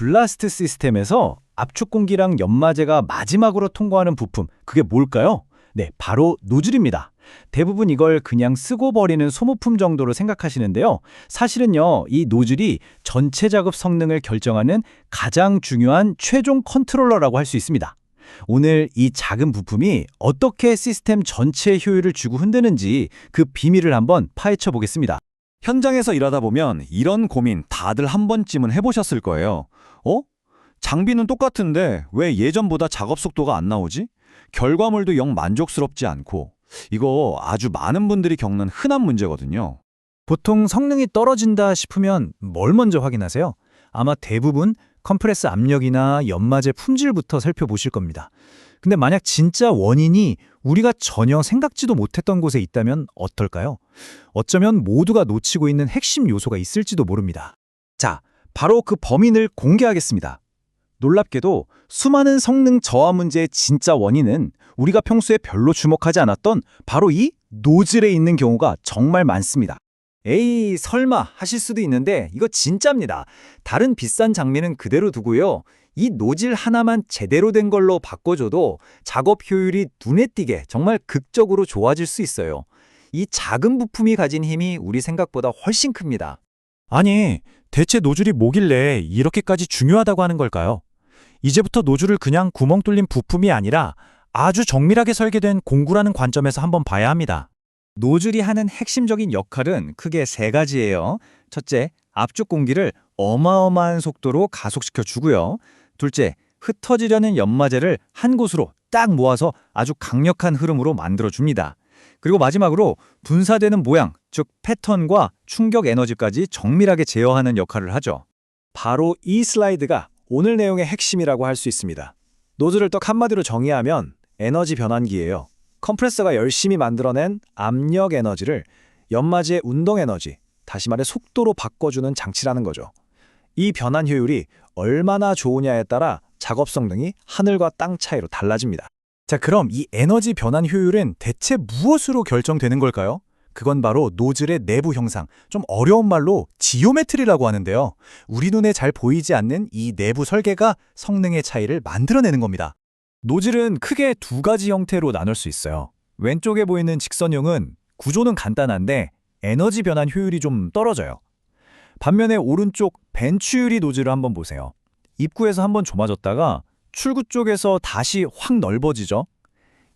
블라스트 시스템에서 압축 공기랑 연마제가 마지막으로 통과하는 부품, 그게 뭘까요? 네, 바로 노즐입니다. 대부분 이걸 그냥 쓰고 버리는 소모품 정도로 생각하시는데요. 사실은요, 이 노즐이 전체 작업 성능을 결정하는 가장 중요한 최종 컨트롤러라고 할 수 있습니다. 오늘 이 작은 부품이 어떻게 시스템 전체의 효율을 주고 흔드는지 그 비밀을 한번 파헤쳐 보겠습니다. 현장에서 일하다 보면 이런 고민 다들 한 번쯤은 해보셨을 거예요. 어? 장비는 똑같은데 왜 예전보다 작업 속도가 안 나오지? 결과물도 영 만족스럽지 않고 이거 아주 많은 분들이 겪는 흔한 문제거든요. 보통 성능이 떨어진다 싶으면 뭘 먼저 확인하세요? 아마 대부분 컴프레스 압력이나 연마제 품질부터 살펴보실 겁니다. 근데 만약 진짜 원인이 우리가 전혀 생각지도 못했던 곳에 있다면 어떨까요? 어쩌면 모두가 놓치고 있는 핵심 요소가 있을지도 모릅니다. 자, 바로 그 범인을 공개하겠습니다. 놀랍게도 수많은 성능 저하 문제의 진짜 원인은 우리가 평소에 별로 주목하지 않았던 바로 이 노즐에 있는 경우가 정말 많습니다. 에이, 설마 하실 수도 있는데 이거 진짜입니다. 다른 비싼 장비는 그대로 두고요. 이 노즐 하나만 제대로 된 걸로 바꿔줘도 작업 효율이 눈에 띄게 정말 극적으로 좋아질 수 있어요. 이 작은 부품이 가진 힘이 우리 생각보다 훨씬 큽니다. 아니, 대체 노즐이 뭐길래 이렇게까지 중요하다고 하는 걸까요? 이제부터 노즐을 그냥 구멍 뚫린 부품이 아니라 아주 정밀하게 설계된 공구라는 관점에서 한번 봐야 합니다. 노즐이 하는 핵심적인 역할은 크게 세 가지예요. 첫째, 압축 공기를 어마어마한 속도로 가속시켜 주고요. 둘째, 흩어지려는 연마제를 한 곳으로 딱 모아서 아주 강력한 흐름으로 만들어 줍니다. 그리고 마지막으로 분사되는 모양, 즉 패턴과 충격 에너지까지 정밀하게 제어하는 역할을 하죠. 바로 이 슬라이드가 오늘 내용의 핵심이라고 할 수 있습니다. 노즐을 딱 한마디로 정의하면 에너지 변환기예요. 컴프레서가 열심히 만들어낸 압력 에너지를 연마제의 운동 에너지, 다시 말해 속도로 바꿔주는 장치라는 거죠. 이 변환 효율이 얼마나 좋으냐에 따라 작업 성능이 하늘과 땅 차이로 달라집니다. 자, 그럼 이 에너지 변환 효율은 대체 무엇으로 결정되는 걸까요? 그건 바로 노즐의 내부 형상, 좀 어려운 말로 지오메트리라고 하는데요. 우리 눈에 잘 보이지 않는 이 내부 설계가 성능의 차이를 만들어내는 겁니다. 노즐은 크게 두 가지 형태로 나눌 수 있어요. 왼쪽에 보이는 직선형은 구조는 간단한데 에너지 변환 효율이 좀 떨어져요. 반면에 오른쪽 벤추유리 노즐을 한번 보세요. 입구에서 한번 좁아졌다가 출구 쪽에서 다시 확 넓어지죠.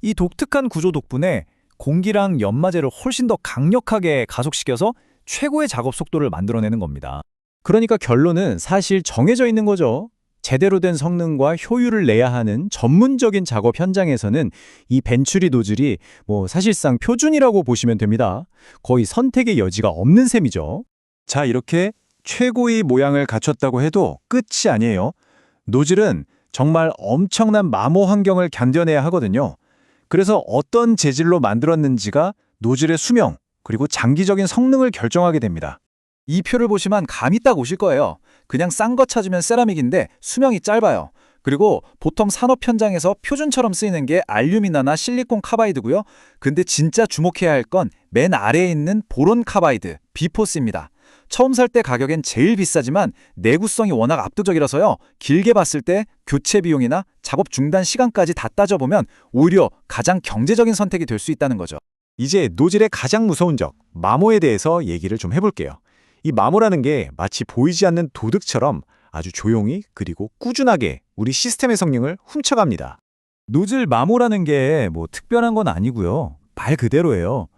이 독특한 구조 덕분에 공기랑 연마제를 훨씬 더 강력하게 가속시켜서 최고의 작업 속도를 만들어내는 겁니다. 그러니까 결론은 사실 정해져 있는 거죠. 제대로 된 성능과 효율을 내야 하는 전문적인 작업 현장에서는 이 벤추리 노즐이 뭐 사실상 표준이라고 보시면 됩니다. 거의 선택의 여지가 없는 셈이죠. 자, 이렇게 최고의 모양을 갖췄다고 해도 끝이 아니에요. 노즐은 정말 엄청난 마모 환경을 견뎌내야 하거든요. 그래서 어떤 재질로 만들었는지가 노즐의 수명, 그리고 장기적인 성능을 결정하게 됩니다. 이 표를 보시면 감이 딱 오실 거예요. 그냥 싼 거 찾으면 세라믹인데 수명이 짧아요. 그리고 보통 산업 현장에서 표준처럼 쓰이는 게 알루미나나 실리콘 카바이드고요. 근데 진짜 주목해야 할 건 맨 아래에 있는 보론 카바이드, 비포스입니다. 처음 살 때 가격엔 제일 비싸지만 내구성이 워낙 압도적이라서요. 길게 봤을 때 교체 비용이나 작업 중단 시간까지 다 따져보면 오히려 가장 경제적인 선택이 될 수 있다는 거죠. 이제 노즐의 가장 무서운 적, 마모에 대해서 얘기를 좀 해볼게요. 이 마모라는 게 마치 보이지 않는 도둑처럼 아주 조용히 그리고 꾸준하게 우리 시스템의 성능을 훔쳐갑니다. 노즐 마모라는 게 뭐 특별한 건 아니고요. 말 그대로예요.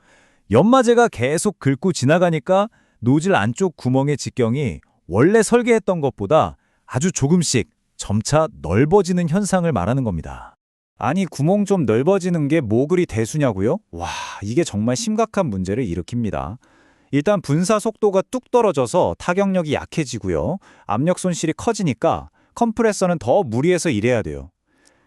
연마제가 계속 긁고 지나가니까 노즐 안쪽 구멍의 직경이 원래 설계했던 것보다 아주 조금씩 점차 넓어지는 현상을 말하는 겁니다. 아니 구멍 좀 넓어지는 게 뭐 그리 대수냐고요? 와 이게 정말 심각한 문제를 일으킵니다. 일단 분사 속도가 뚝 떨어져서 타격력이 약해지고요. 압력 손실이 커지니까 컴프레서는 더 무리해서 일해야 돼요.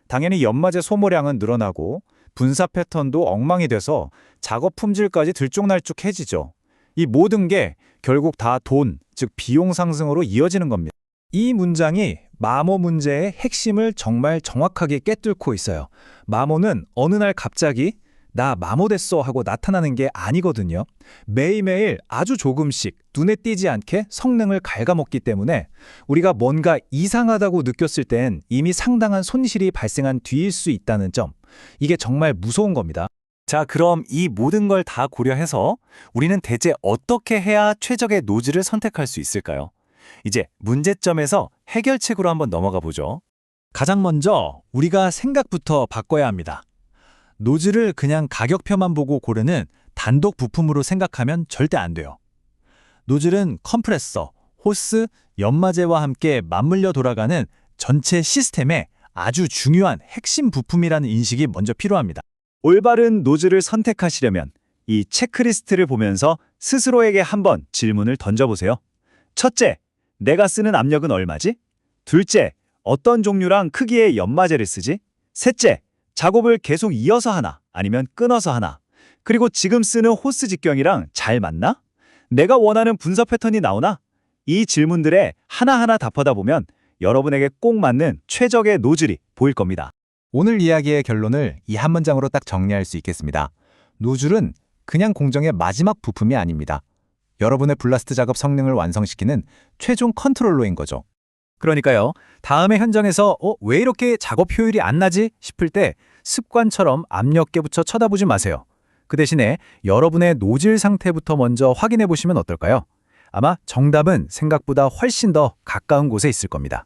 당연히 연마제 소모량은 늘어나고 분사 패턴도 엉망이 돼서 작업 품질까지 들쭉날쭉해지죠. 이 모든 게 결국 다 돈, 즉 비용 상승으로 이어지는 겁니다. 이 문장이 마모 문제의 핵심을 정말 정확하게 꿰뚫고 있어요. 마모는 어느 날 갑자기 나 마모됐어 하고 나타나는 게 아니거든요. 매일매일 아주 조금씩 눈에 띄지 않게 성능을 갉아먹기 때문에 우리가 뭔가 이상하다고 느꼈을 땐 이미 상당한 손실이 발생한 뒤일 수 있다는 점. 이게 정말 무서운 겁니다. 자, 그럼 이 모든 걸 다 고려해서 우리는 대체 어떻게 해야 최적의 노즐을 선택할 수 있을까요? 이제 문제점에서 해결책으로 한번 넘어가 보죠. 가장 먼저 우리가 생각부터 바꿔야 합니다. 노즐을 그냥 가격표만 보고 고르는 단독 부품으로 생각하면 절대 안 돼요. 노즐은 컴프레서, 호스, 연마제와 함께 맞물려 돌아가는 전체 시스템의 아주 중요한 핵심 부품이라는 인식이 먼저 필요합니다. 올바른 노즐을 선택하시려면 이 체크리스트를 보면서 스스로에게 한번 질문을 던져보세요. 첫째, 내가 쓰는 압력은 얼마지? 둘째, 어떤 종류랑 크기의 연마제를 쓰지? 셋째, 작업을 계속 이어서 하나 아니면 끊어서 하나? 그리고 지금 쓰는 호스 직경이랑 잘 맞나? 내가 원하는 분석 패턴이 나오나? 이 질문들에 하나하나 답하다 보면 여러분에게 꼭 맞는 최적의 노즐이 보일 겁니다. 오늘 이야기의 결론을 이 한 문장으로 딱 정리할 수 있겠습니다. 노즐은 그냥 공정의 마지막 부품이 아닙니다. 여러분의 블라스트 작업 성능을 완성시키는 최종 컨트롤러인 거죠. 그러니까요. 다음의 현장에서 어, 왜 이렇게 작업 효율이 안 나지 싶을 때 습관처럼 압력계부터 쳐다보지 마세요. 그 대신에 여러분의 노즐 상태부터 먼저 확인해 보시면 어떨까요? 아마 정답은 생각보다 훨씬 더 가까운 곳에 있을 겁니다.